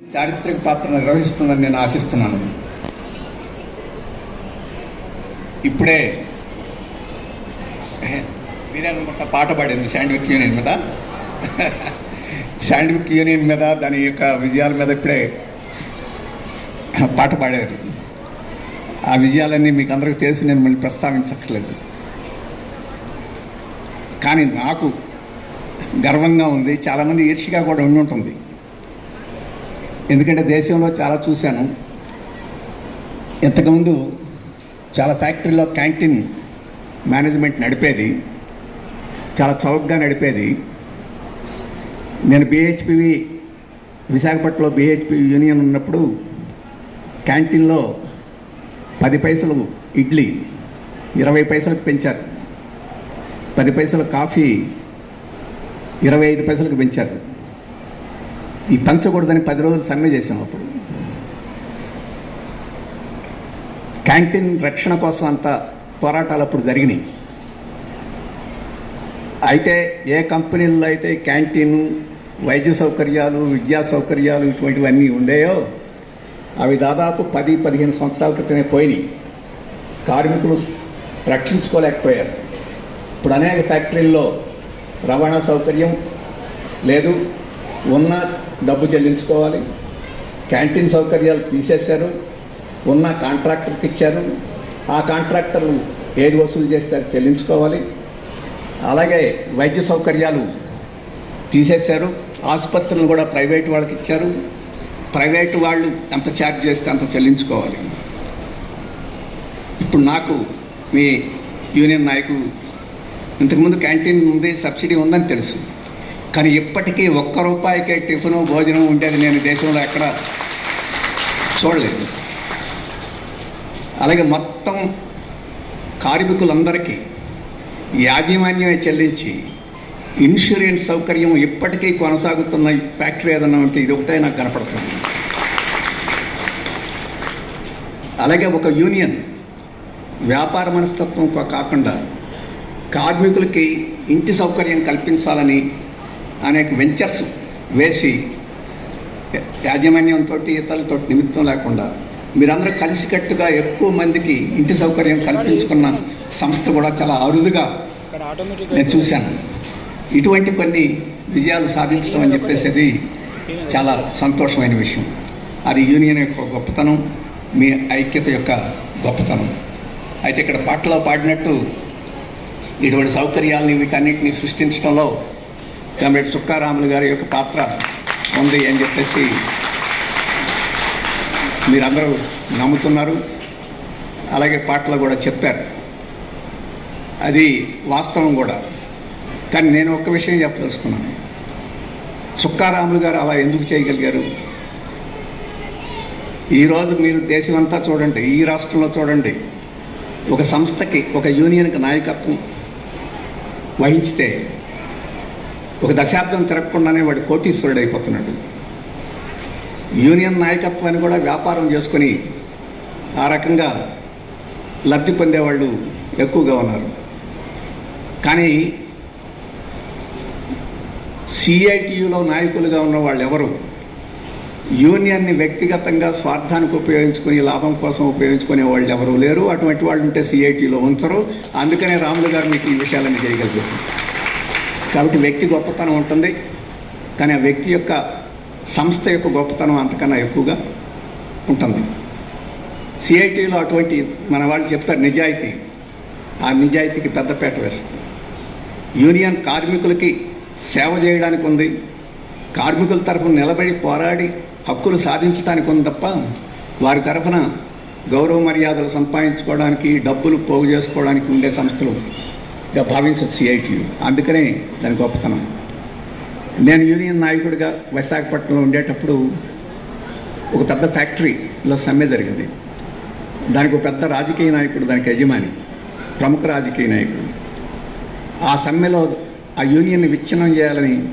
చారిత్రక పాత్ర నిర్వహిస్తుందని నేను ఆశిస్తున్నాను. ఇప్పుడే మీరే అనుకుంటా పాట పాడింది శాండ్విక్ యూనియన్ మీద. శాండ్విక్ యూనియన్ మీద దాని యొక్క విజయాల మీద ఇప్పుడే పాట పాడారు. ఆ విజయాలన్నీ మీకు అందరికీ తెలిసి నేను మళ్ళీ ప్రస్తావించక్కర్లేదు. కానీ నాకు గర్వంగా ఉంది చాలామంది ఈర్షిగా కూడా ఉండి ఉంటుంది ఎందుకంటే దేశంలో చాలా చూశాను. ఇంతకుముందు చాలా ఫ్యాక్టరీలో క్యాంటీన్ మేనేజ్మెంట్ నడిపేది. చాలా చౌకగా నడిపేది. నేను బిహెచ్పివి విశాఖపట్నంలో బిహెచ్పి యూనియన్ ఉన్నప్పుడు క్యాంటీన్లో పది పైసలు ఇడ్లీ ఇరవై పైసలకు పెంచారు. పది పైసలు కాఫీ ఇరవై ఐదు పైసలకు పెంచారు. ఈ పంచకూడదని పది రోజులు సమ్మె చేసాం అప్పుడు. క్యాంటీన్ రక్షణ కోసం అంత పోరాటాలు అప్పుడు జరిగినాయి. అయితే ఏ కంపెనీల్లో అయితే క్యాంటీన్ వైద్య సౌకర్యాలు విద్యా సౌకర్యాలు ఇటువంటివన్నీ ఉండేయో అవి దాదాపు పది పదిహేను సంవత్సరాల క్రితమే పోయినాయి. కార్మికులు రక్షించుకోలేకపోయారు. ఇప్పుడు అనేక ఫ్యాక్టరీల్లో రవాణా సౌకర్యం లేదు. ఉన్న డబ్బు చెల్లించుకోవాలి. క్యాంటీన్ సౌకర్యాలు తీసేశారు. ఉన్న కాంట్రాక్టర్కి ఇచ్చారు. ఆ కాంట్రాక్టర్లు ఏది వసూలు చేస్తారు చెల్లించుకోవాలి. అలాగే వైద్య సౌకర్యాలు తీసేశారు. ఆసుపత్రులు కూడా ప్రైవేట్ వాళ్ళకి ఇచ్చారు. ప్రైవేటు వాళ్ళు ఎంత ఛార్జ్ చేస్తే అంత చెల్లించుకోవాలి. ఇప్పుడు నాకు మీ యూనియన్ నాయకులు ఇంతకుముందు క్యాంటీన్ ఉంది సబ్సిడీ ఉందని తెలుసు. కానీ ఇప్పటికీ ఒక్క రూపాయికే టిఫిను భోజనం ఉండేది నేను దేశంలో ఎక్కడ చూడలేదు. అలాగే మొత్తం కార్మికులందరికీ యాజమాన్యమే చెల్లించి ఇన్సూరెన్స్ సౌకర్యం ఇప్పటికీ కొనసాగుతున్న ఫ్యాక్టరీ ఏదన్నా ఉంటే ఇది ఒకటే నాకు కనపడుతుంది. అలాగే ఒక యూనియన్ వ్యాపార మనస్తత్వం కాకుండా కార్మికులకి ఇంటి సౌకర్యం కల్పించాలని అనేక వెంచర్స్ వేసి యాజమాన్యంతో ఇతరులతో నిమిత్తం లేకుండా మీరందరూ కలిసికట్టుగా ఎక్కువ మందికి ఇంటి సౌకర్యం కల్పించుకున్న సంస్థ కూడా చాలా అరుదుగా నేను చూశాను. ఇటువంటి కొన్ని విజయాలు సాధించడం అని చెప్పేసి చాలా సంతోషమైన విషయం. అది యూనియన్ యొక్క గొప్పతనం మీ ఐక్యత యొక్క గొప్పతనం. అయితే ఇక్కడ పాటలో పాడినట్టు ఇటువంటి సౌకర్యాలని వీటన్నిటిని సృష్టించడంలో కామ్రేడ్ సుక్కారాములు గారి యొక్క పాత్ర ఉంది అని చెప్పేసి మీరందరూ నమ్ముతున్నారు. అలాగే పాటలు కూడా చెప్పారు. అది వాస్తవం కూడా. కానీ నేను ఒక్క విషయం చెప్పదలుచుకున్నాను. సుక్కారాములు గారు అలా ఎందుకు చేయగలిగారు? ఈరోజు మీరు దేశమంతా చూడండి ఈ రాష్ట్రంలో చూడండి. ఒక సంస్థకి ఒక యూనియన్కి నాయకత్వం వహించితే ఒక దశాబ్దం తిరగకుండానే వాడు కోటీశ్వరుడు అయిపోతున్నాడు. యూనియన్ నాయకత్వాన్ని కూడా వ్యాపారం చేసుకొని ఆ రకంగా లబ్ధి పొందేవాళ్ళు ఎక్కువగా ఉన్నారు. కానీ సిఐటియులో నాయకులుగా ఉన్న వాళ్ళు ఎవరు యూనియన్ని వ్యక్తిగతంగా స్వార్థానికి ఉపయోగించుకుని లాభం కోసం ఉపయోగించుకునే వాళ్ళు ఎవరూ లేరు. అటువంటి వాళ్ళు ఉంటే సిఐటిలో ఉంచరు. అందుకనే రాములు గారు మీకు ఈ విషయాలన్నీ చేయగలిగారు. కాబట్టి వ్యక్తి గొప్పతనం ఉంటుంది. కానీ ఆ వ్యక్తి యొక్క సంస్థ యొక్క గొప్పతనం అంతకన్నా ఎక్కువగా ఉంటుంది. సిఐటిలో అటువంటి మన వాళ్ళు చెప్తారు నిజాయితీ. ఆ నిజాయితీకి పెద్దపేట వేస్తుంది. యూనియన్ కార్మికులకి సేవ చేయడానికి ఉంది. కార్మికుల తరఫున నిలబడి పోరాడి హక్కులు సాధించడానికి ఉంది తప్ప వారి తరఫున గౌరవ మర్యాదలు సంపాదించుకోవడానికి డబ్బులు పోగు చేసుకోవడానికి ఉండే సంస్థలు గా భావించదు సిఐటియు అందుకనే దాని గొప్పతనం. నేను యూనియన్ నాయకుడిగా విశాఖపట్నంలో ఉండేటప్పుడు ఒక పెద్ద ఫ్యాక్టరీలో సమ్మె జరిగింది. దానికి ఒక పెద్ద రాజకీయ నాయకుడు దానికి యజమాని ప్రముఖ రాజకీయ నాయకుడు. ఆ సమ్మెలో ఆ యూనియన్ని విచ్ఛిన్నం చేయాలని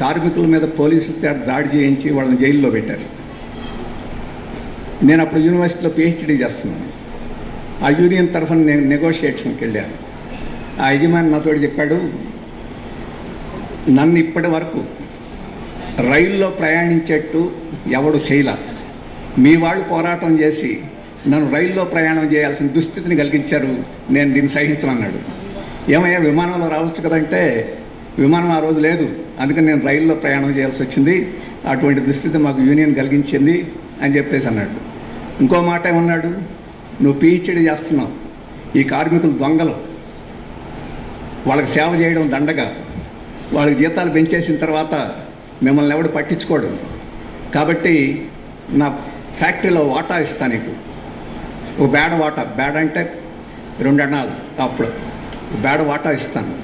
కార్మికుల మీద పోలీసుల దాడి చేయించి వాళ్ళని జైల్లో పెట్టారు. నేను అప్పుడు యూనివర్సిటీలో పిహెచ్డీ చేస్తున్నాను. ఆ యూనియన్ తరఫున నేను నెగోషియేషన్కి వెళ్ళాను. ఆ యజమాని నాతో చెప్పాడు నన్ను ఇప్పటి వరకు రైల్లో ప్రయాణించేట్టు ఎవడు చేయల. మీ వాళ్ళు పోరాటం చేసి నన్ను రైల్లో ప్రయాణం చేయాల్సిన దుస్థితిని కలిగించారు నేను దీన్ని సహించనన్నాడు. ఏమయ్యా విమానంలో రావచ్చు కదంటే విమానం ఆ రోజు లేదు. అందుకని నేను రైల్లో ప్రయాణం చేయాల్సి వచ్చింది. అటువంటి దుస్థితి మాకు యూనియన్ కలిగించింది అని చెప్పేసి అన్నాడు. ఇంకో మాట ఏమన్నాడు? నువ్వు పీహెచ్డీ చేస్తున్నావు. ఈ కార్మికులు దొంగలు వాళ్ళకి సేవ చేయడం దండగా. వాళ్ళకి జీతాలు పెంచేసిన తర్వాత మిమ్మల్ని ఎవడు పట్టించుకోడు. కాబట్టి నా ఫ్యాక్టరీలో వాటా ఇస్తా నీకు. ఒక బేడ వాటా. బేడ అంటే రెండు అన్నాలు అప్పుడు. బేడ వాటా ఇస్తాను.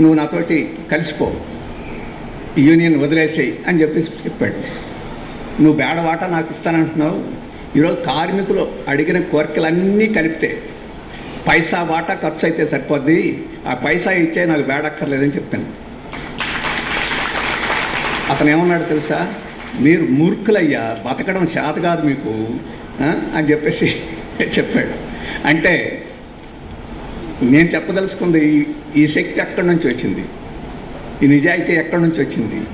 నువ్వు నాతోటి కలిసిపో. యూనియన్ వదిలేసేయి అని చెప్పేసి చెప్పాడు. నువ్వు బేడ వాటా నాకు ఇస్తానంటున్నావు. ఈరోజు కార్మికులు అడిగిన కోరికలన్నీ కలిపితే పైసా వాటా ఖర్చు అయితే సరిపోద్ది. ఆ పైసా ఇచ్చే నాకు వేడక్కర్లేదని చెప్పాను. అతను ఏమన్నాడు తెలుసా? మీరు మూర్ఖులయ్యా బతకడం చేత కాదు మీకు అని చెప్పేసి చెప్పాడు. అంటే నేను చెప్పదలుచుకుంది ఈ- ఈ శక్తి ఎక్కడి నుంచి వచ్చింది? ఈ నిజాయితీ ఎక్కడి నుంచి వచ్చింది?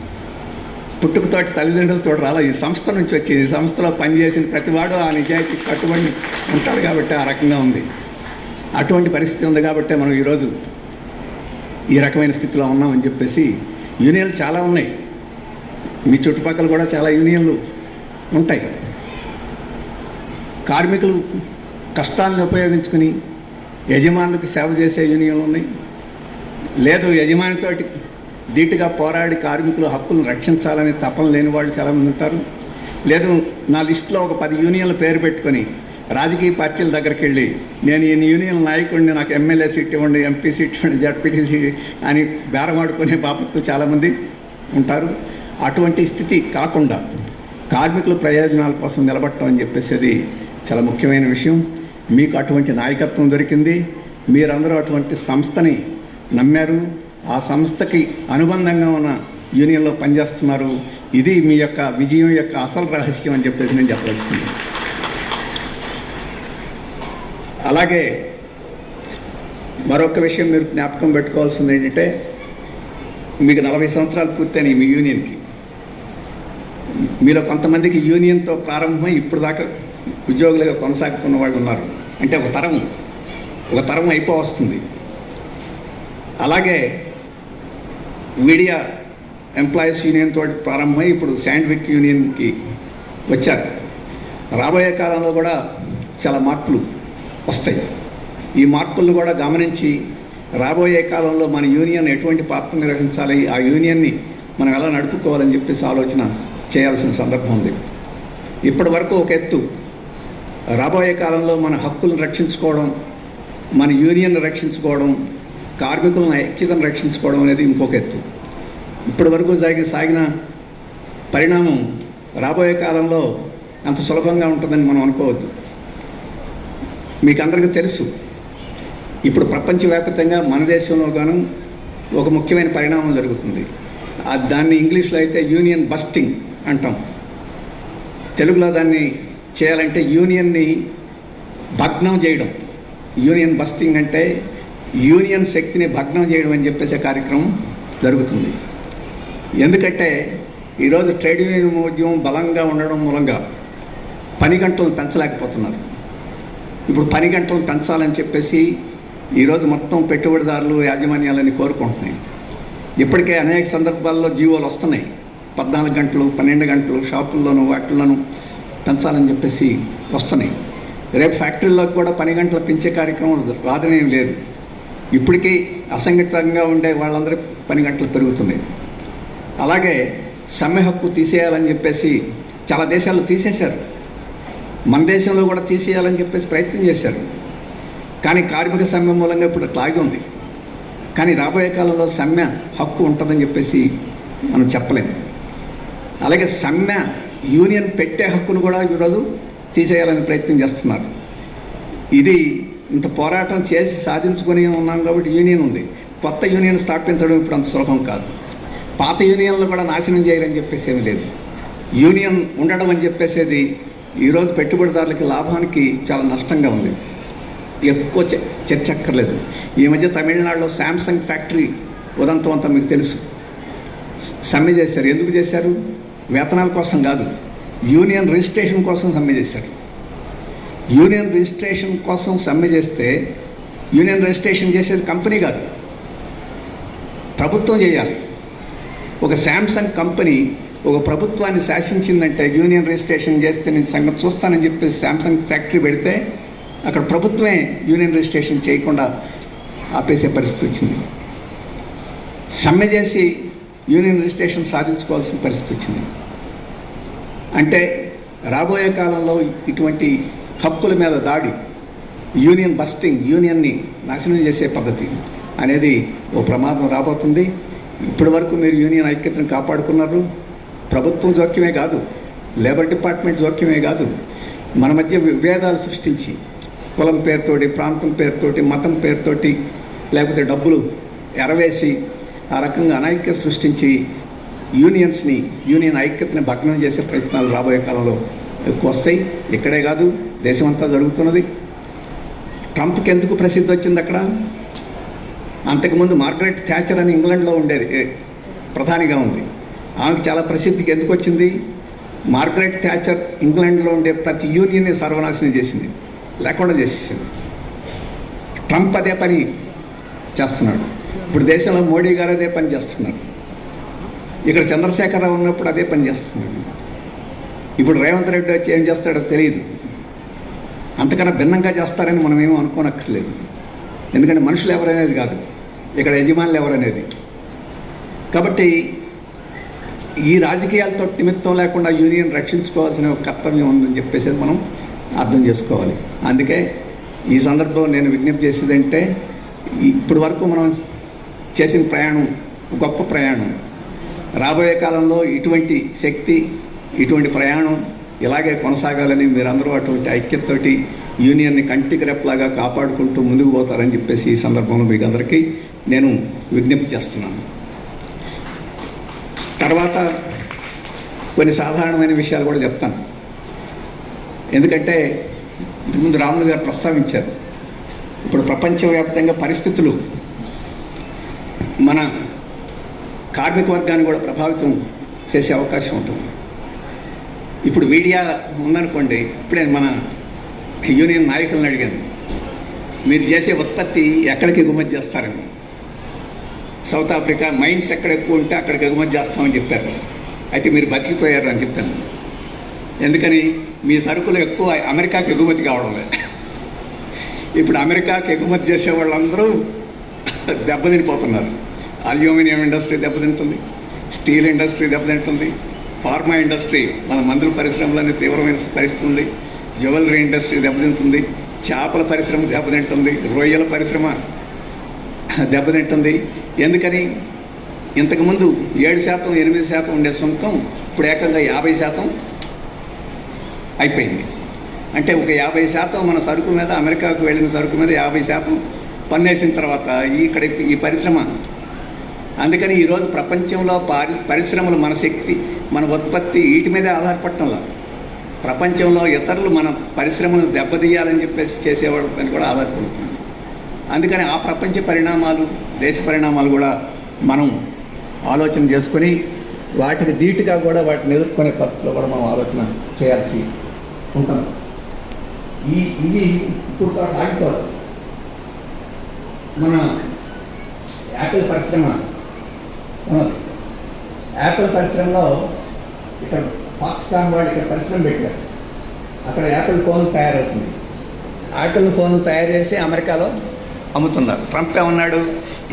పుట్టుకతోటి తల్లిదండ్రులతో రాలా? ఈ సంస్థ నుంచి వచ్చింది. ఈ సంస్థలో పనిచేసిన ప్రతివాడు ఆ నిజాయితీ కట్టుబడి ఉంటాడు కాబట్టి ఆ రకంగా ఉంది. అటువంటి పరిస్థితి ఉంది కాబట్టి మనం ఈరోజు ఈ రకమైన స్థితిలో ఉన్నామని చెప్పేసి యూనియన్లు చాలా ఉన్నాయి. మీ చుట్టుపక్కల కూడా చాలా యూనియన్లు ఉంటాయి. కార్మికులు కష్టాలను ఉపయోగించుకుని యజమానులకు సేవ చేసే యూనియన్లు ఉన్నాయి. లేదు యజమానితోటి ధీటుగా పోరాడి కార్మికుల హక్కులను రక్షించాలని తపన లేని వాళ్ళు చాలామంది ఉంటారు. లేదు నా లిస్టులో ఒక పది యూనియన్ల పేరు పెట్టుకొని రాజకీయ పార్టీల దగ్గరికి వెళ్ళి నేను ఈ యూనియన్ నాయకుడిని నాకు ఎమ్మెల్యే సీట్ ఇవ్వండి ఎంపీ సీట్ ఇవ్వండి జడ్పీటీసీ అని బేరమాడుకునే బాపత్తు చాలామంది ఉంటారు. అటువంటి స్థితి కాకుండా కార్మికుల ప్రయోజనాల కోసం నిలబడటం అని చెప్పేసి చాలా ముఖ్యమైన విషయం. మీకు అటువంటి నాయకత్వం దొరికింది. మీరందరూ అటువంటి సంస్థని నమ్మారు. ఆ సంస్థకి అనుబంధంగా ఉన్న యూనియన్లో పనిచేస్తున్నారు. ఇది మీ యొక్క విజయం యొక్క అసలు రహస్యం అని చెప్పేసి నేను చెప్పదలుచుకున్నాను. అలాగే మరొక విషయం మీరు జ్ఞాపకం పెట్టుకోవాల్సింది ఏంటంటే మీకు నలభై సంవత్సరాలు పూర్తయినాయి మీ యూనియన్కి. మీలో కొంతమందికి యూనియన్తో ప్రారంభమై ఇప్పుడు దాకా ఉద్యోగులుగా కొనసాగుతున్న వాళ్ళు ఉన్నారు. అంటే ఒక తరం ఒక తరం అయిపో వస్తుంది. అలాగే మీడియా ఎంప్లాయీస్ యూనియన్ తోటి ప్రారంభమై ఇప్పుడు శాండ్విక్ యూనియన్కి వచ్చారు. రాబోయే కాలంలో కూడా చాలా మార్పులు వస్తాయి. ఈ మార్పులను కూడా గమనించి రాబోయే కాలంలో మన యూనియన్ ఎటువంటి పాత్ర నిర్వహించాలి ఆ యూనియన్ని మనం ఎలా నడుపుకోవాలని చెప్పేసి ఆలోచన చేయాల్సిన సందర్భం ఉంది. ఇప్పటి వరకు ఒక ఎత్తు. రాబోయే కాలంలో మన హక్కులను రక్షించుకోవడం మన యూనియన్ రక్షించుకోవడం కార్మికులను ఐక్యతను రక్షించుకోవడం అనేది ఇంకొక ఎత్తు. ఇప్పటి వరకు సాగి సాగిన పరిణామం రాబోయే కాలంలో అంత సులభంగా ఉంటుందని మనం అనుకోవద్దు. మీకు అందరికీ తెలుసు. ఇప్పుడు ప్రపంచవ్యాప్తంగా మన దేశంలో గాను ఒక ముఖ్యమైన పరిణామం జరుగుతుంది. ఆ దాన్ని ఇంగ్లీష్లో అయితే యూనియన్ బస్టింగ్ అంటాం. తెలుగులో దాన్ని చేయాలంటే యూనియన్ని భగ్నం చేయడం. యూనియన్ బస్టింగ్ అంటే యూనియన్ శక్తిని భగ్నం చేయడం అని చెప్పేసే కార్యక్రమం జరుగుతుంది. ఎందుకంటే ఈరోజు ట్రేడ్ యూనియన్ ఉద్యమం బలంగా ఉండడం మూలంగా పని గంటలను పెంచలేకపోతున్నారు. ఇప్పుడు పని గంటలు పెంచాలని చెప్పేసి ఈరోజు మొత్తం పెట్టుబడిదారులు యాజమాన్యాలని కోరుకుంటున్నాయి. ఇప్పటికే అనేక సందర్భాల్లో జీవోలు వస్తున్నాయి. పద్నాలుగు గంటలు పన్నెండు గంటలు షాపుల్లోనూ వాటిల్లోనూ పెంచాలని చెప్పేసి వస్తున్నాయి. రేపు ఫ్యాక్టరీలోకి కూడా పని గంటలు పెంచే కార్యక్రమం రాదనేం లేదు. ఇప్పటికీ అసంఘటితంగా ఉండే వాళ్ళందరి పని గంటలు పెరుగుతున్నాయి. అలాగే సమ్మె హక్కు తీసేయాలని చెప్పేసి చాలా దేశాలు తీసేశారు. మన దేశంలో కూడా తీసేయాలని చెప్పేసి ప్రయత్నం చేశారు. కానీ కార్మిక సమ్మె మూలంగా ఇప్పుడు అట్లాగే ఉంది. కానీ రాబోయే కాలంలో సమ్మె హక్కు ఉంటుందని చెప్పేసి మనం చెప్పలేము అలాగే సమ్మె యూనియన్ పెట్టే హక్కును కూడా ఈరోజు తీసేయాలని ప్రయత్నం చేస్తున్నారు. ఇది ఇంత పోరాటం చేసి సాధించుకొని ఉన్నాం కాబట్టి యూనియన్ ఉంది. కొత్త యూనియన్ స్థాపించడం ఇప్పుడు అంత సులభం కాదు. పాత యూనియన్లు కూడా నాశనం చేయాలని చెప్పేసి ఏమీ లేదు. యూనియన్ ఉండడం అని చెప్పేసేది ఈరోజు పెట్టుబడిదారులకి లాభానికి చాలా నష్టంగా ఉంది. ఎక్కువ చ- చర్చ అక్కర్లేదు ఈ మధ్య తమిళనాడులో శాంసంగ్ ఫ్యాక్టరీ ఉదంతం అంతా మీకు తెలుసు. సమ్మె చేశారు. ఎందుకు చేశారు? వేతనాల కోసం కాదు. యూనియన్ రిజిస్ట్రేషన్ కోసం సమ్మె చేశారు. యూనియన్ రిజిస్ట్రేషన్ కోసం సమ్మె చేస్తే యూనియన్ రిజిస్ట్రేషన్ చేసేది కంపెనీ కాదు. ప్రభుత్వం చేయాలి. ఒక శాంసంగ్ కంపెనీ ఒక ప్రభుత్వాన్ని శాసించిందంటే యూనియన్ రిజిస్ట్రేషన్ చేస్తే నేను సంగతి చూస్తానని చెప్పి శాంసంగ్ ఫ్యాక్టరీ పెడితే అక్కడ ప్రభుత్వమే యూనియన్ రిజిస్ట్రేషన్ చేయకుండా ఆపేసే పరిస్థితి వచ్చింది. సమ్మె చేసి యూనియన్ రిజిస్ట్రేషన్ సాధించుకోవాల్సిన పరిస్థితి వచ్చింది. అంటే రాబోయే కాలంలో ఇటువంటి హక్కుల మీద దాడి యూనియన్ బస్టింగ్ యూనియన్ని నాశనం చేసే పద్ధతి అనేది ఓ ప్రమాదం రాబోతుంది. ఇప్పటి వరకు మీరు యూనియన్ ఐక్యతను కాపాడుకున్నారు. ప్రభుత్వం జోక్యమే కాదు లేబర్ డిపార్ట్మెంట్ జోక్యమే కాదు. మన మధ్య విభేదాలు సృష్టించి కులం పేరుతోటి ప్రాంతం పేరుతోటి మతం పేరుతోటి లేకపోతే డబ్బులు ఎరవేసి ఆ రకంగా అనైక్య సృష్టించి యూనియన్స్ని యూనియన్ ఐక్యతని భగ్నం చేసే ప్రయత్నాలు రాబోయే కాలంలో ఎక్కువ వస్తాయి. ఇక్కడే కాదు దేశమంతా జరుగుతున్నది. ట్రంప్కి ఎందుకు ప్రసిద్ధి వచ్చింది అక్కడ? అంతకుముందు మార్గరెట్ థ్యాచర్ అని ఇంగ్లాండ్లో ఉండేది ప్రధానిగా ఉంది. ఆమెకు చాలా ప్రసిద్ధికి ఎందుకు వచ్చింది? మార్గరెట్ థ్యాచర్ ఇంగ్లాండ్లో ఉండే ప్రతి యూనియన్ని సర్వనాశనం చేసింది. లేకుండా చేసేసింది. ట్రంప్ అదే పని చేస్తున్నాడు. ఇప్పుడు దేశంలో మోడీ గారు అదే పని చేస్తున్నారు. ఇక్కడ చంద్రశేఖరరావు ఉన్నప్పుడు అదే పని చేస్తున్నాడు. ఇప్పుడు రేవంత్ రెడ్డి వచ్చి ఏం చేస్తాడో తెలియదు. అంతకన్నా భిన్నంగా చేస్తారని మనం ఏమీ అనుకోనక్కర్లేదు. ఎందుకంటే మనుషులు ఎవరనేది కాదు. ఇక్కడ యజమానులు ఎవరనేది. కాబట్టి ఈ రాజకీయాలతో నిమిత్తం లేకుండా యూనియన్ రక్షించుకోవాల్సిన ఒక కర్తవ్యం ఉందని చెప్పేసి మనం అర్థం చేసుకోవాలి. అందుకే ఈ సందర్భంలో నేను విజ్ఞప్తి చేసేది అంటే ఇప్పటి వరకు మనం చేసిన ప్రయాణం గొప్ప ప్రయాణం. రాబోయే కాలంలో ఇటువంటి శక్తి ఇటువంటి ప్రయాణం ఇలాగే కొనసాగాలని మీరందరూ అటువంటి ఐక్యతతోటి యూనియన్ని కంటికి రెప్పలాగా కాపాడుకుంటూ ముందుకు పోతారని చెప్పేసి ఈ సందర్భంలో మీకు అందరికీ నేను విజ్ఞప్తి చేస్తున్నాను. తర్వాత కొన్ని సాధారణమైన విషయాలు కూడా చెప్తాను. ఎందుకంటే ఇంతకుముందు రాములు గారు ప్రస్తావించారు ఇప్పుడు ప్రపంచవ్యాప్తంగా పరిస్థితులు మన కార్మిక వర్గాన్ని కూడా ప్రభావితం చేసే అవకాశం ఉంటుంది. ఇప్పుడు మీడియా ఉందనుకోండి ఇప్పుడే మన యూనియన్ నాయకులను అడిగాను మీరు చేసే ఉత్పత్తి ఎక్కడికి ఎగుమతి చేస్తారని. సౌత్ ఆఫ్రికా మైన్స్ ఎక్కడ ఎక్కువ ఉంటే అక్కడికి ఎగుమతి చేస్తామని చెప్పారు. అయితే మీరు బతికిపోయారు అని చెప్పాను. ఎందుకని? మీ సరుకులు ఎక్కువ అమెరికాకి ఎగుమతి కావడం లేదు. ఇప్పుడు అమెరికాకి ఎగుమతి చేసే వాళ్ళందరూ దెబ్బతినిపోతున్నారు. అల్యూమినియం ఇండస్ట్రీ దెబ్బతింటుంది స్టీల్ ఇండస్ట్రీ దెబ్బతింటుంది ఫార్మా ఇండస్ట్రీ మన మందుల పరిశ్రమలన్నీ తీవ్రమైన పరిస్థితి ఉంది జ్యువెలరీ ఇండస్ట్రీ దెబ్బతింటుంది చేపల పరిశ్రమ దెబ్బతింటుంది రొయ్యల పరిశ్రమ దెబ్బతింటుంది. ఎందుకని? ఇంతకుముందు ఏడు శాతం ఎనిమిది శాతం ఉండే సుంకం ఇప్పుడు ఏకంగా యాభై శాతం అయిపోయింది. అంటే ఒక యాభై శాతం మన సరుకు మీద అమెరికాకు వెళ్ళిన సరుకు మీద యాభై శాతం పన్నేసిన తర్వాత ఇక్కడ ఈ పరిశ్రమ. అందుకని ఈరోజు ప్రపంచంలో పారి పరిశ్రమలు మన శక్తి మన ఉత్పత్తి వీటి మీదే ఆధారపడటంలో. ప్రపంచంలో ఇతరులు మన పరిశ్రమను దెబ్బతీయాలని చెప్పేసి చేసేవాడు అని కూడా ఆధారపడుతుంది అందుకని ఆ ప్రపంచ పరిణామాలు దేశ పరిణామాలు కూడా మనం ఆలోచన చేసుకొని వాటికి ధీటుగా కూడా వాటిని ఎదుర్కొనే పద్ధతిలో కూడా మనం ఆలోచన చేయాల్సి ఉంటాం ఈ ఇవి ఇప్పుడు ఆగిపోదు. మన యాపిల్ పరిశ్రమ యాపిల్ పరిశ్రమలో ఇక్కడ ఫాక్స్కాన్ వాళ్ళు ఇక్కడ పరిశ్రమ పెట్టారు. అక్కడ యాపిల్ ఫోన్ తయారవుతుంది. యాపిల్ ఫోన్ తయారు చేసి అమెరికాలో అమ్ముతున్నారు. ట్రంప్ ఏమన్నాడు?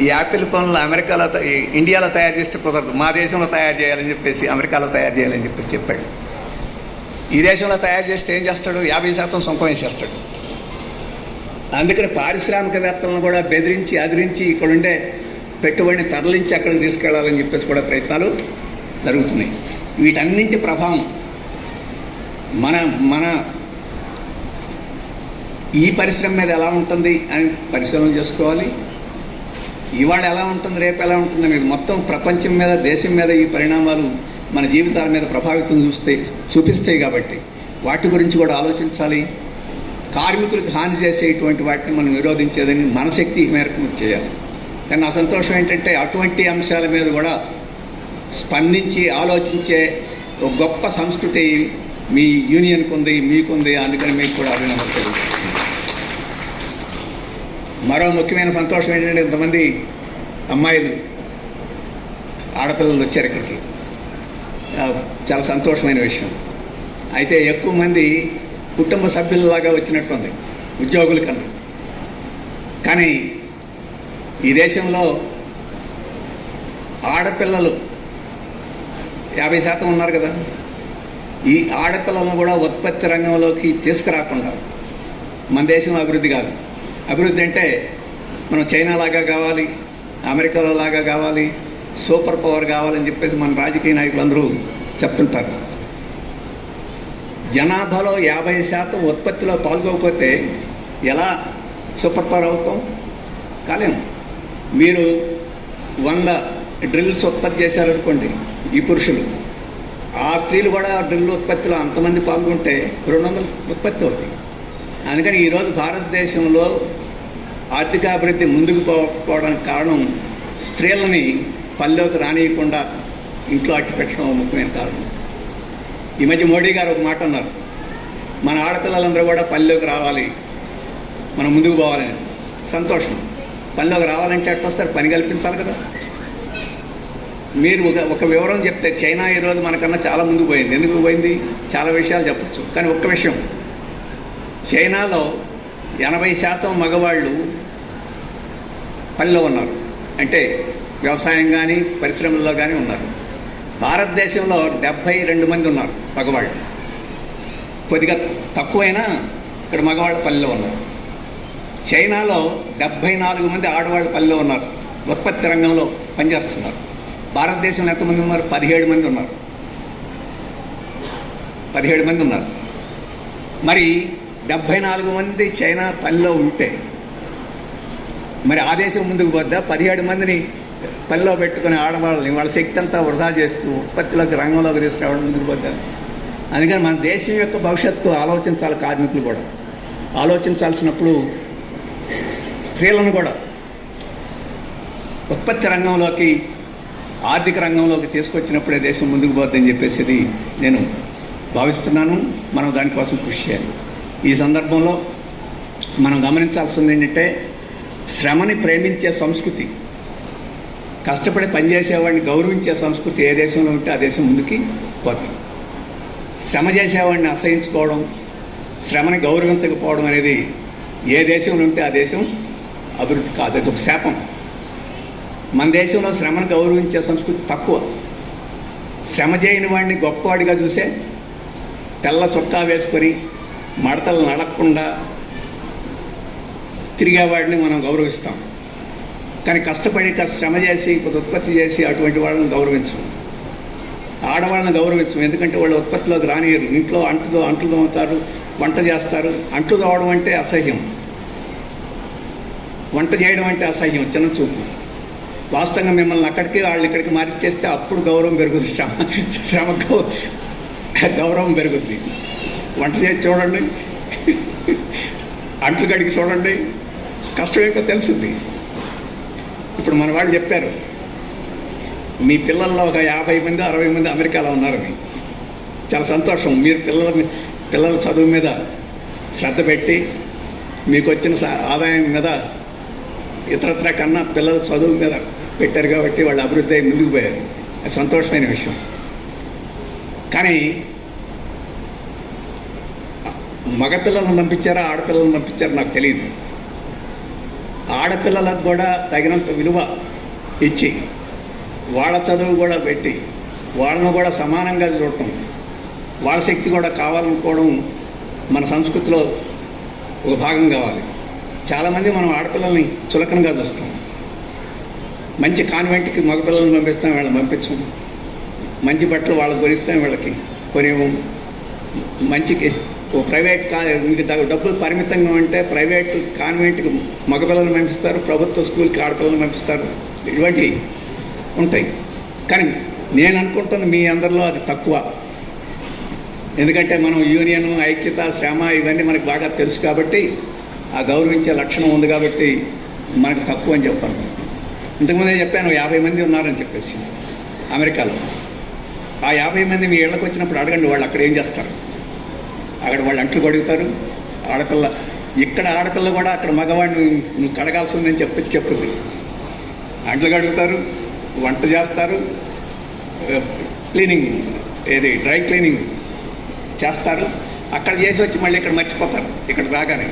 ఈ యాపిల్ ఫోన్లు అమెరికాలో ఈ ఇండియాలో తయారు చేస్తే కుదరదు. మా దేశంలో తయారు చేయాలని చెప్పేసి అమెరికాలో తయారు చేయాలని చెప్పేసి చెప్పాడు. ఈ దేశంలో తయారు చేస్తే ఏం చేస్తాడు? యాభై శాతం సొంతం వేసేస్తాడు అందుకని పారిశ్రామికవేత్తలను కూడా బెదిరించి అదిరించి ఇక్కడ ఉండే పెట్టుబడిని తరలించి అక్కడికి తీసుకెళ్ళాలని చెప్పేసి కూడా ప్రయత్నాలు జరుగుతున్నాయి. వీటన్నింటి ప్రభావం మన మన ఈ పరిశ్రమ మీద ఎలా ఉంటుంది అని పరిశీలన చేసుకోవాలి. ఇవాళ ఎలా ఉంటుంది రేపు ఎలా ఉంటుంది అనేది మొత్తం ప్రపంచం మీద దేశం మీద ఈ పరిణామాలు మన జీవితాల మీద ప్రభావితం చూస్తే చూపిస్తాయి కాబట్టి వాటి గురించి కూడా ఆలోచించాలి. కార్మికులకు హాని చేసేటువంటి వాటిని మనం నిరోధించేదని మన శక్తి మేరకు చేయాలి. కానీ నా సంతోషం ఏంటంటే అటువంటి అంశాల మీద కూడా స్పందించి ఆలోచించే ఒక గొప్ప సంస్కృతి మీ యూనియన్కు ఉంది మీకుంది అందుకని మీకు కూడా అభినందన తెలియజేస్తున్నాను మరో ముఖ్యమైన సంతోషం ఏంటంటే ఇంతమంది అమ్మాయిలు ఆడపిల్లలు వచ్చారు ఇక్కడికి. చాలా సంతోషమైన విషయం. అయితే ఎక్కువ మంది కుటుంబ సభ్యులలాగా వచ్చినట్టుంది ఉద్యోగుల కన్నా. కానీ ఈ దేశంలో ఆడపిల్లలు యాభై శాతం ఉన్నారు కదా. ఈ ఆడపిల్లలను కూడా ఉత్పత్తి రంగంలోకి తీసుకురాకుండా మన దేశం అభివృద్ధి కాదు. అభివృద్ధి అంటే మనం చైనా లాగా కావాలి అమెరికాలో లాగా కావాలి సూపర్ పవర్ కావాలని చెప్పేసి మన రాజకీయ నాయకులందరూ చెప్తుంటారు. జనాభాలో యాభై శాతం ఉత్పత్తిలో పాల్గొకపోతే ఎలా సూపర్ పవర్ అవుతాం? కాలేం. మీరు వంద డ్రిల్స్ ఉత్పత్తి చేశారనుకోండి ఈ పురుషులు. ఆ స్త్రీలు కూడా డ్రిల్ ఉత్పత్తిలో అంతమంది పాల్గొంటే రెండు వందలు ఉత్పత్తి అవుతాయి. అందుకని ఈరోజు భారతదేశంలో ఆర్థికాభివృద్ధి ముందుకు పోవడానికి కారణం స్త్రీలని పల్లెలోకి రానియకుండా ఇంట్లో అట్టి పెట్టడం ముఖ్యమైన కారణం. ఈ మధ్య మోడీ గారు ఒక మాట అన్నారు. మన ఆడపిల్లలందరూ కూడా పల్లెలోకి రావాలి. మనం ముందుకు పోవాలని సంతోషం. పనిలోకి రావాలంటే ఎట్లా వస్తారు పని కల్పించాలి కదా. మీరు ఒక ఒక వివరం చెప్తే చైనా ఈరోజు మనకన్నా చాలా ముందుకు పోయింది. ఎందుకు పోయింది? చాలా విషయాలు చెప్పచ్చు. కానీ ఒక్క విషయం. చైనాలో ఎనభై శాతం మగవాళ్ళు పనిలో ఉన్నారు. అంటే వ్యవసాయం కానీ పరిశ్రమల్లో కానీ ఉన్నారు. భారతదేశంలో డెబ్భై రెండు మంది ఉన్నారు మగవాళ్ళు. కొద్దిగా తక్కువైనా ఇక్కడ మగవాళ్ళు పల్లెలో ఉన్నారు. చైనాలో డెబ్భై నాలుగు మంది ఆడవాళ్ళు పల్లెలో ఉన్నారు. ఉత్పత్తి రంగంలో పనిచేస్తున్నారు. భారతదేశంలో ఎంతమంది ఉన్నారు? పదిహేడు మంది ఉన్నారు. పదిహేడు మంది ఉన్నారు. మరి డెబ్భై నాలుగు మంది చైనా పనిలో ఉంటే మరి ఆ దేశం ముందుకు పోద్దా? పదిహేడు మందిని పనిలో పెట్టుకుని ఆడవాళ్ళని వాళ్ళ శక్తి అంతా వృధా చేస్తూ ఉత్పత్తిలోకి రంగంలోకి తీసుకురావడం ముందుకు పోద్దా? అందుకని మన దేశం యొక్క భవిష్యత్తు ఆలోచించాలి కార్మికులు కూడా. ఆలోచించాల్సినప్పుడు స్త్రీలను కూడా ఉత్పత్తి రంగంలోకి ఆర్థిక రంగంలోకి తీసుకొచ్చినప్పుడే దేశం ముందుకు పోద్దని చెప్పేసి నేను భావిస్తున్నాను. మనం దానికోసం కృషి చేయాలి. ఈ సందర్భంలో మనం గమనించాల్సింది ఏంటంటే శ్రమని ప్రేమించే సంస్కృతి కష్టపడి పనిచేసేవాడిని గౌరవించే సంస్కృతి ఏ దేశంలో ఉంటే ఆ దేశం ముందుకి పోతుంది. శ్రమ చేసేవాడిని అసహించుకోవడం శ్రమని గౌరవించకపోవడం అనేది ఏ దేశంలో ఉంటే ఆ దేశం అభివృద్ధి కాదు. అది ఒక శాపం. మన దేశంలో శ్రమను గౌరవించే సంస్కృతి తక్కువ. శ్రమ చేయని వాడిని గొప్పవాడిగా చూసే తెల్ల చొక్కా వేసుకొని మడతలు నడకుండా తిరిగేవాడిని మనం గౌరవిస్తాం. కానీ కష్టపడి శ్రమ చేసి కొంత ఉత్పత్తి చేసి అటువంటి వాళ్ళని గౌరవించం ఆడవాళ్ళని గౌరవించం ఎందుకంటే వాళ్ళ ఉత్పత్తిలోకి రానియరు. ఇంట్లో అంటుతో అంట్లు తోముతారు వంట చేస్తారు. అంట్లు తోవడం అంటే అసహ్యం. వంట చేయడం అంటే అసహ్యం చిన్న చూపు వాస్తవంగా మిమ్మల్ని అక్కడికి వాళ్ళు ఇక్కడికి మార్చి చేస్తే అప్పుడు గౌరవం పెరుగుతుంది శ్రమ శ్రమకు గౌరవం పెరుగుద్ది. వంట చేసి చూడండి. అంట్లు కడిగి చూడండి. కష్టం ఏంటో తెలుస్తుంది ఇప్పుడు మన వాళ్ళు చెప్పారు మీ పిల్లల్లో ఒక యాభై మంది అరవై మంది అమెరికాలో ఉన్నారని చాలా సంతోషం. మీరు పిల్లల పిల్లల చదువు మీద శ్రద్ధ పెట్టి మీకు వచ్చిన ఆదాయం మీద ఇతరత్ర కన్నా పిల్లల చదువు మీద పెట్టారు కాబట్టి వాళ్ళు అభివృద్ధి అయి ముందుకు పోయారు. అది సంతోషమైన విషయం. కానీ మగపిల్లలను పంపించారా ఆడపిల్లలను పంపించారా నాకు తెలియదు ఆడపిల్లలకు కూడా తగినంత విలువ ఇచ్చి వాళ్ళ చదువు కూడా పెట్టి వాళ్ళను కూడా సమానంగా చూడటం వాళ్ళ శక్తి కూడా కావాలనుకోవడం మన సంస్కృతిలో ఒక భాగం కావాలి. చాలామంది మనం ఆడపిల్లల్ని చులకనగా చూస్తాం. మంచి కాన్వెంట్కి మగపిల్లల్ని పంపిస్తాం వీళ్ళని పంపించం. మంచి బట్టలు వాళ్ళకి కొనిస్తాం వీళ్ళకి కొనేము మంచికి ప్రైవేట్ కా మీకు డబ్బులు పరిమితంగా ఉంటే ప్రైవేట్ కాన్వెంట్కి మగపిల్లలను పంపిస్తారు ప్రభుత్వ స్కూల్కి ఆడపిల్లలను పంపిస్తారు. ఇటువంటివి ఉంటాయి. కానీ నేను అనుకుంటున్న మీ అందరిలో అది తక్కువ. ఎందుకంటే మనం యూనియన్ ఐక్యత శ్రమ ఇవన్నీ మనకు బాగా తెలుసు కాబట్టి ఆ గౌరవించే లక్షణం ఉంది కాబట్టి మనకు తక్కువ అని చెప్పాను ఇంతకుముందే చెప్పాను యాభై మంది ఉన్నారని చెప్పేసి అమెరికాలో. ఆ యాభై మంది మీ ఇళ్ళకి వచ్చినప్పుడు అడగండి వాళ్ళు అక్కడ ఏం చేస్తారు? అక్కడ వాళ్ళు అంట్లు కడుగుతారు. ఆడపిల్ల ఇక్కడ ఆడపిల్ల కూడా అక్కడ మగవాడిని నువ్వు కడగాల్సి ఉందని చెప్పి చెప్తుంది అంట్లు కడుగుతారు వంట చేస్తారు క్లీనింగ్ ఏది డ్రై క్లీనింగ్ చేస్తారు. అక్కడ చేసి వచ్చి మళ్ళీ ఇక్కడ మర్చిపోతారు ఇక్కడ రాగానే.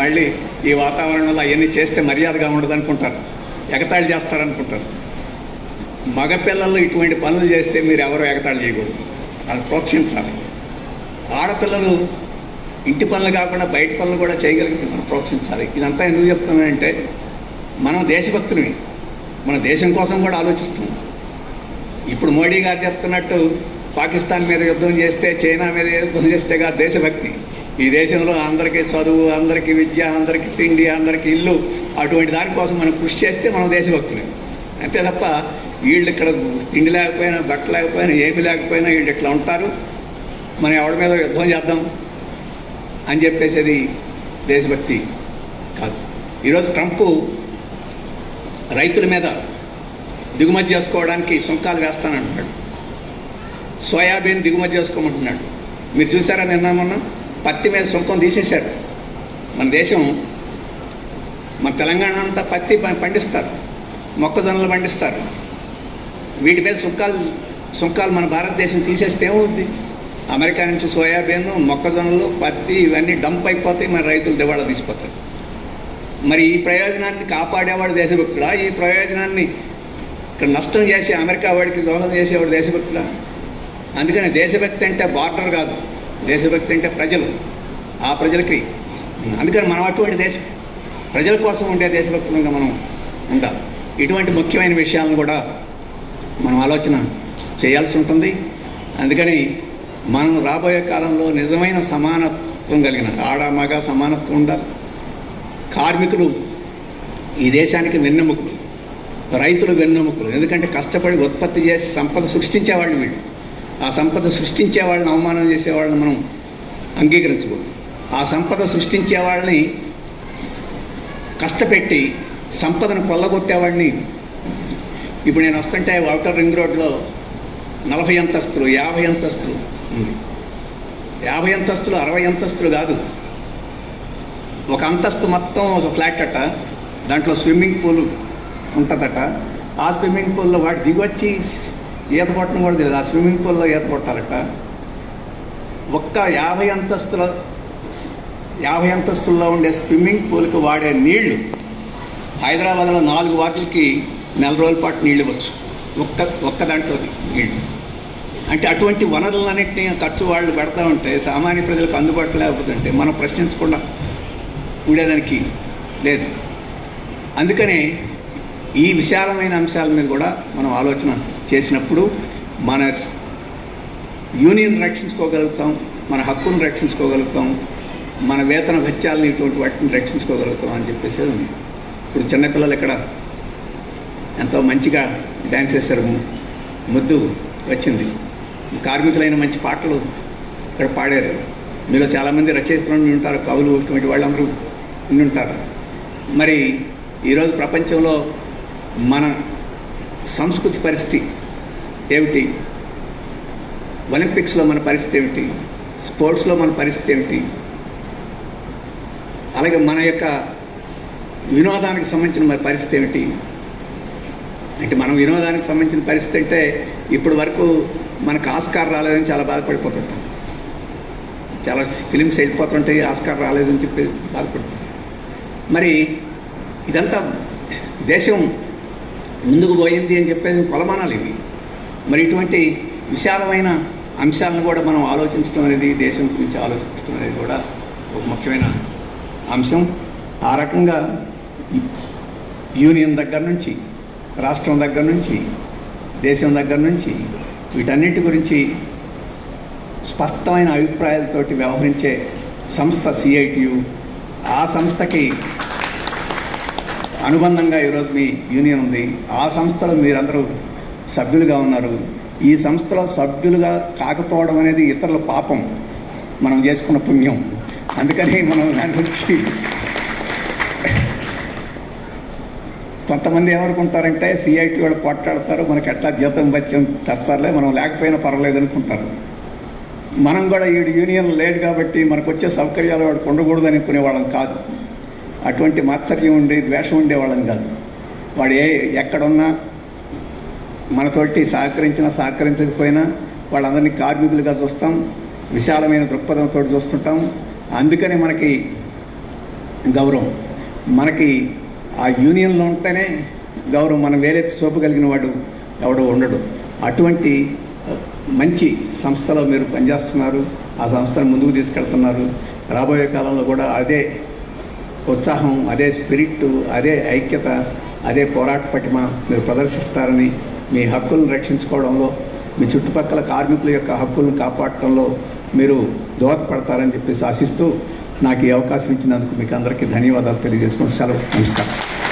మళ్ళీ ఈ వాతావరణంలో అవన్నీ చేస్తే మర్యాదగా ఉండదు అనుకుంటారు ఎగతాళి చేస్తారనుకుంటారు మగపిల్లలు ఇటువంటి పనులు చేస్తే మీరు ఎవరు ఎగతాళి చేయకూడదు. వాళ్ళు ప్రోత్సహించాలి. ఆడపిల్లలు ఇంటి పనులు కాకుండా బయట పనులు కూడా చేయగలిగితే మనం ప్రోత్సహించాలి. ఇదంతా ఎందుకు చెప్తున్నానంటే మనం దేశభక్తులమి. మన దేశం కోసం కూడా ఆలోచిస్తాం ఇప్పుడు మోడీ గారు చెప్తున్నట్టు పాకిస్తాన్ మీద యుద్ధం చేస్తే చైనా మీద యుద్ధం చేస్తే కాదు దేశభక్తి. ఈ దేశంలో అందరికీ చదువు అందరికీ విద్య అందరికీ తిండి అందరికీ ఇల్లు అటువంటి దానికోసం మనం కృషి చేస్తే మనం దేశభక్తులే అంతే తప్ప వీళ్ళు ఇక్కడ తిండి లేకపోయినా బట్ట లేకపోయినా ఏమి లేకపోయినా వీళ్ళు ఇట్లా ఉంటారు. మనం ఎవరి మీద యుద్ధం చేద్దాం అని చెప్పేసేది దేశభక్తి కాదు. ఈరోజు ట్రంప్ రైతుల మీద దిగుమతి చేసుకోవడానికి సుంకాలు వేస్తానంటున్నాడు. సోయాబీన్ దిగుమతి చేసుకోమంటున్నాడు. మీరు చూసారా నిన్న మొన్న? పత్తి మీద సుంకం తీసేశారు. మన దేశం మన తెలంగాణ అంతా పత్తి పండిస్తారు. మొక్కజొన్నలు పండిస్తారు. వీటి మీద సుంకాలు సుంకాలు మన భారతదేశం తీసేస్తే ఏమవుద్ది? అమెరికా నుంచి సోయాబీన్ మొక్కజొన్నలు పత్తి ఇవన్నీ డంప్ అయిపోతాయి మన రైతులు దివాళా తీసిపోతారు. మరి ఈ ప్రయోజనాన్ని కాపాడేవాడు దేశభక్తుడా? ఈ ప్రయోజనాన్ని ఇక్కడ నష్టం చేసి అమెరికా వాడికి దోహం చేసేవాడు దేశభక్తుడా? అందుకని దేశభక్తి అంటే బార్డర్ కాదు దేశభక్తి అంటే ప్రజలు ఆ ప్రజలకి. అందుకని మనం అటువంటి దేశ ప్రజల కోసం ఉండే దేశభక్తులుగా మనం ఉంటాం ఇటువంటి ముఖ్యమైన విషయాలను కూడా మనం ఆలోచన చేయాల్సి ఉంటుంది. అందుకని మనం రాబోయే కాలంలో నిజమైన సమానత్వం కలిగిన ఆడ మగ సమానత్వం ఉండాలి. కార్మికులు ఈ దేశానికి వెన్నెముకలు రైతులు వెన్నెముకలు. ఎందుకంటే కష్టపడి ఉత్పత్తి చేసి సంపద సృష్టించేవాళ్ళు వీళ్ళు. ఆ సంపద సృష్టించే వాళ్ళని అవమానం చేసేవాళ్ళని మనం అంగీకరించకూడదు. ఆ సంపద సృష్టించే వాళ్ళని కష్టపెట్టి సంపదను కొల్లగొట్టేవాడిని ఇప్పుడు నేను వస్తుంటే అవుటర్ రింగ్ రోడ్లో నలభై అంతస్తులు యాభై అంతస్తులు. యాభై అంతస్తులు అరవై అంతస్తులు కాదు. ఒక అంతస్తు మొత్తం ఒక ఫ్లాట్ అట దాంట్లో స్విమ్మింగ్ పూల్ ఉంటుందట. ఆ స్విమ్మింగ్ పూల్లో వాడు దిగొచ్చి ఈత కొట్టడం కూడా తెలియదు. ఆ స్విమ్మింగ్ పూల్లో ఈత కొట్టాలట. ఒక్క యాభై అంతస్తుల యాభై అంతస్తుల్లో ఉండే స్విమ్మింగ్ పూల్కి వాడే నీళ్ళు హైదరాబాద్లో నాలుగు వాటికి నెల రోజుల పాటు నీళ్ళు ఇవ్వచ్చు. ఒక్క ఒక్క దాంట్లో నీళ్ళు అంటే అటువంటి వనరులన్నింటినీ ఖర్చు వాళ్ళు పెడతా ఉంటే సామాన్య ప్రజలకు అందుబాటులో లేకపోతుంటే మనం ప్రశ్నించకుండా ఉండేదానికి లేదు. అందుకనే ఈ విశాలమైన అంశాల మీద కూడా మనం ఆలోచన చేసినప్పుడు మన యూనియన్ రక్షించుకోగలుగుతాం మన హక్కును రక్షించుకోగలుగుతాం మన వేతన భత్యాలను ఇటువంటి వాటిని రక్షించుకోగలుగుతాం అని చెప్పేసి ఉంది. ఇప్పుడు చిన్నపిల్లలు ఇక్కడ ఎంతో మంచిగా డ్యాన్స్ చేశారు ముద్దు వచ్చింది. కార్మికులైన మంచి పాటలు ఇక్కడ పాడారు. మీలో చాలామంది రచయితలు ఉండి ఉంటారు కవులు ఇటువంటి వాళ్ళందరూ ఉండి ఉంటారు మరి ఈరోజు ప్రపంచంలో మన సంస్కృతి పరిస్థితి ఏమిటి? ఒలింపిక్స్లో మన పరిస్థితి ఏమిటి? స్పోర్ట్స్లో మన పరిస్థితి ఏమిటి? అలాగే మన యొక్క వినోదానికి సంబంధించిన మరి పరిస్థితి ఏమిటి? అంటే మనం వినోదానికి సంబంధించిన పరిస్థితి అంటే ఇప్పటి వరకు మనకు ఆస్కార్ రాలేదని చాలా బాధపడిపోతుంటాం. చాలా ఫిలిమ్స్ వెళ్ళిపోతుంటాయి ఆస్కార్ రాలేదని చెప్పి బాధపడుతుంది మరి ఇదంతా దేశం ముందుకు పోయింది అని చెప్పేది కొలమానాలు ఇవి. మరి ఇటువంటి విశాలమైన అంశాలను కూడా మనం ఆలోచించడం అనేది దేశం గురించి ఆలోచించడం అనేది కూడా ఒక ముఖ్యమైన అంశం. ఆ రకంగా యూనియన్ దగ్గర నుంచి రాష్ట్రం దగ్గర నుంచి దేశం దగ్గర నుంచి వీటన్నిటి గురించి స్పష్టమైన అభిప్రాయాలతోటి వ్యవహరించే సంస్థ సిఐటియు ఆ సంస్థకి అనుబంధంగా ఈరోజు మీ యూనియన్ ఉంది. ఆ సంస్థలో మీరందరూ సభ్యులుగా ఉన్నారు. ఈ సంస్థలో సభ్యులుగా కాకపోవడం అనేది ఇతరుల పాపం. మనం చేసుకున్న పుణ్యం. అందుకని మనం దాని గురించి కొంతమంది ఏమనుకుంటారంటే సిఐటి వాళ్ళు కొట్టాడతారు మనకి ఎట్లా జీతం బత్యం తెస్తారులే మనం లేకపోయినా పర్వాలేదు అనుకుంటారు. మనం కూడా ఈ యూనియన్ లేడు కాబట్టి మనకు వచ్చే సౌకర్యాలు వాడు ఉండకూడదు అనుకునే వాళ్ళం కాదు. అటువంటి మాత్సర్యం ఉండి ద్వేషం ఉండేవాళ్ళం కాదు. వాడు ఏ ఎక్కడున్నా మనతోటి సహకరించినా సహకరించకపోయినా వాళ్ళందరినీ కార్మికులుగా చూస్తాం విశాలమైన దృక్పథంతో చూస్తుంటాం. అందుకని మనకి గౌరవం. మనకి ఆ యూనియన్లో ఉంటేనే గౌరవం మనం వేలెత్తి చూపగలిగిన వాడు ఎవడో ఉండడు. అటువంటి మంచి సంస్థలో మీరు పనిచేస్తున్నారు ఆ సంస్థను ముందుకు తీసుకెళ్తున్నారు. రాబోయే కాలంలో కూడా అదే ఉత్సాహం అదే స్పిరిట్ అదే ఐక్యత అదే పోరాట పటిమ మీరు ప్రదర్శిస్తారని మీ హక్కులను రక్షించుకోవడంలో మీ చుట్టుపక్కల కార్మికుల యొక్క హక్కులను కాపాడటంలో మీరు దోహదపడతారని చెప్పేసి ఆశిస్తూ నాకు ఈ అవకాశం ఇచ్చినందుకు మీకు అందరికీ ధన్యవాదాలు తెలియజేసుకుంటూ సెలవు. నమస్కారం.